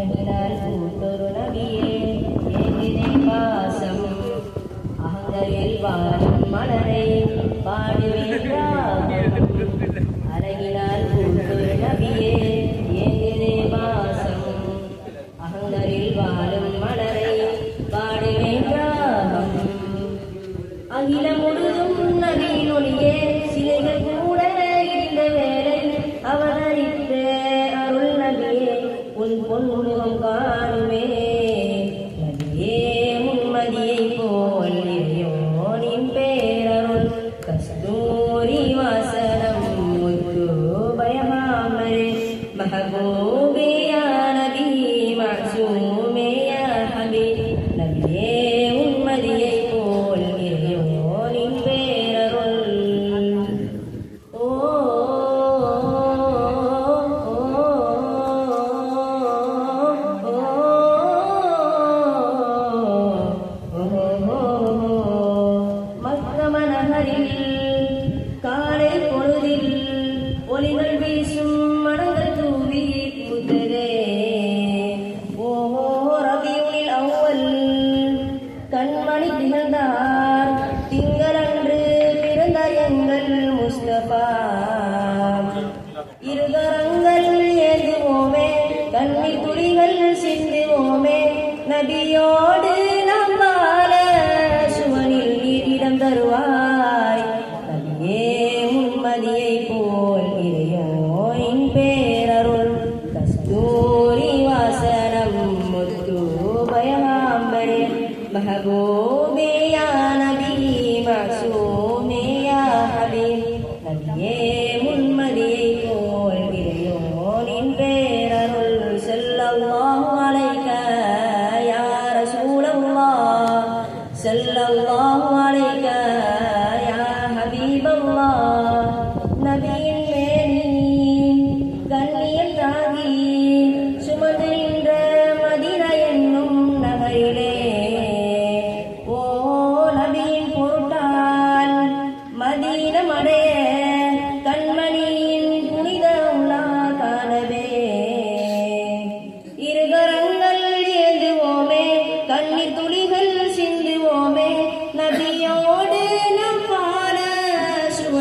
அழகினால் கூட்டொரு நபியே ஏங்கினை பாசம். அகங்கையில் வாழும் மலரை பாடுவேன் உன் காணுமே. நதியே முன்மதியை போல் இறையோனின் பேரருள். கஸ்தூரி வாசனம் முத்து பயமாமரே. மஹபூபியா நபி மாசூமியா ஹபீப் நபியே நபியோடு நாம் வாழ சுவனில் நீரிடம் தருவாய் நபியே முன்மதியை போல் இறையோனின் பேரருள் கஸ்தூரி வாசனம் முத்து பயமாம்பரே மஹபூபியா நபி மாசூமியா ஹபீப் الله نبي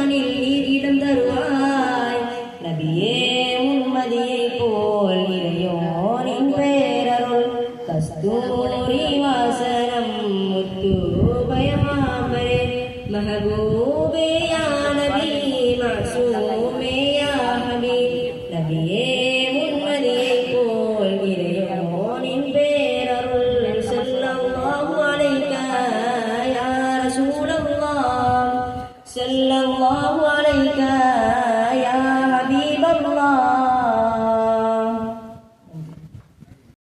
வானில் நீர் இடம் தருவாய். நபியே உன்மதியை போல் இறையோனின் பேரருள் கஸ்தூரி வாசனம் முத்து பயமாமரே மஹபூபியா நபி மாசூமியா ஹபீப் நபியே God.